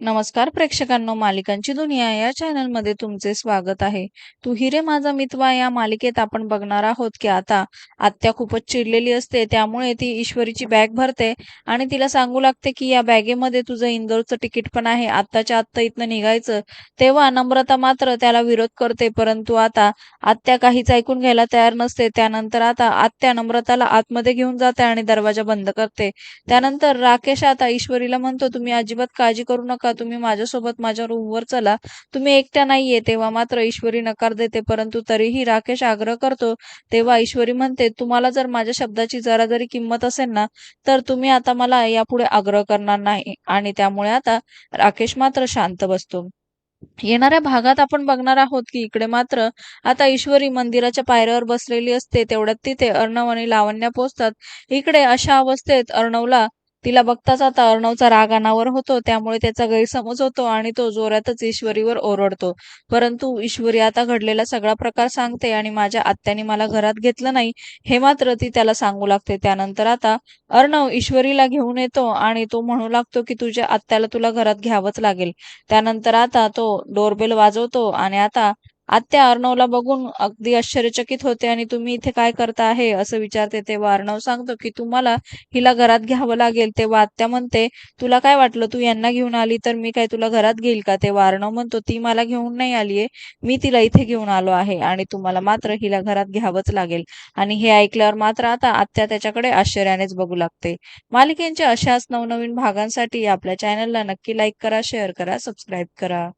नमस्कार प्रेक्षकांनो मालिकांची दुनिया या चॅनलमध्ये तुमचे स्वागत आहे. तू हिरे माझा मितवा या मालिकेत आपण बघणार आहोत की आता आत्या खूपच चिडलेली असते त्यामुळे ती ईश्वरीची बॅग भरते आणि तिला सांगू लागते की या बॅगेमध्ये तुझं इंदोरचं तिकीट पण आहे. आत्ताच्या आत्ता इथनं निघायचं तेव्हा नम्रता मात्र त्याला विरोध करते परंतु आता आत्या काहीच ऐकून घ्यायला तयार नसते. त्यानंतर आता आत्या नम्रताला आतमध्ये घेऊन जाते आणि दरवाजा बंद करते. त्यानंतर राकेश आता ईश्वरीला म्हणतो तुम्ही अजिबात काळजी करू नका तुम्ही माझ्यासोबत माझ्या रूमवर चला. तुम्ही एकट्या नाहीये तेव्हा मात्र ईश्वरी नकार देते परंतु तरीही राकेश आग्रह करतो तेव्हा ईश्वरी म्हणते तुम्हाला जर माझ्या शब्दाची जरा जरी किंमत असेल ना तर तुम्ही आता मला यापुढे आग्रह करणार नाही. आणि त्यामुळे आता राकेश मात्र शांत बसतो. येणाऱ्या भागात आपण बघणार आहोत की इकडे मात्र आता ईश्वरी मंदिराच्या पायऱ्यावर बसलेली असते तेवढ्यात तिथे अर्णव आणि लावण्या पोचतात इकडे अशा अवस्थेत अर्णवला तिला बघताच आता अर्णवचा राग अनावर होतो त्यामुळे त्याचा गैरसमज होतो आणि तो जोरातच ईश्वरीवर ओरडतो. परंतु ईश्वरी आता घडलेला सगळा प्रकार सांगते आणि माझ्या आत्याने मला घरात घेतलं नाही हे मात्र ती त्याला सांगू लागते. त्यानंतर आता अर्णव ईश्वरीला घेऊन येतो आणि तो म्हणू लागतो की तुझ्या आत्याला तुला घरात घ्यावंच लागेल. त्यानंतर आता तो डोरबेल वाजवतो आणि आता आत्या अर्णवला बघून अगदी आश्चर्यचकित होते आणि तुम्ही इथे काय करता आहे असं विचारते तेव्हा अर्णव सांगतो की तुम्हाला हिला घरात घ्यावं लागेल. तेव्हा आत्या म्हणते तुला काय वाटलं? तू यांना घेऊन आली तर मी काय तुला घरात घेईल का? तेव्हा अर्णव म्हणतो ती मला घेऊन नाही आलीये. मी तिला इथे घेऊन आलो आहे आणि तुम्हाला मात्र हिला घरात घ्यावंच लागेल. आणि हे ऐकल्यावर मात्र आता आत्या त्याच्याकडे आश्चर्यानेच बघू लागते. मालिकेंच्या अशाच नवनवीन भागांसाठी आपल्या चॅनलला नक्की लाईक करा शेअर करा सबस्क्राईब करा.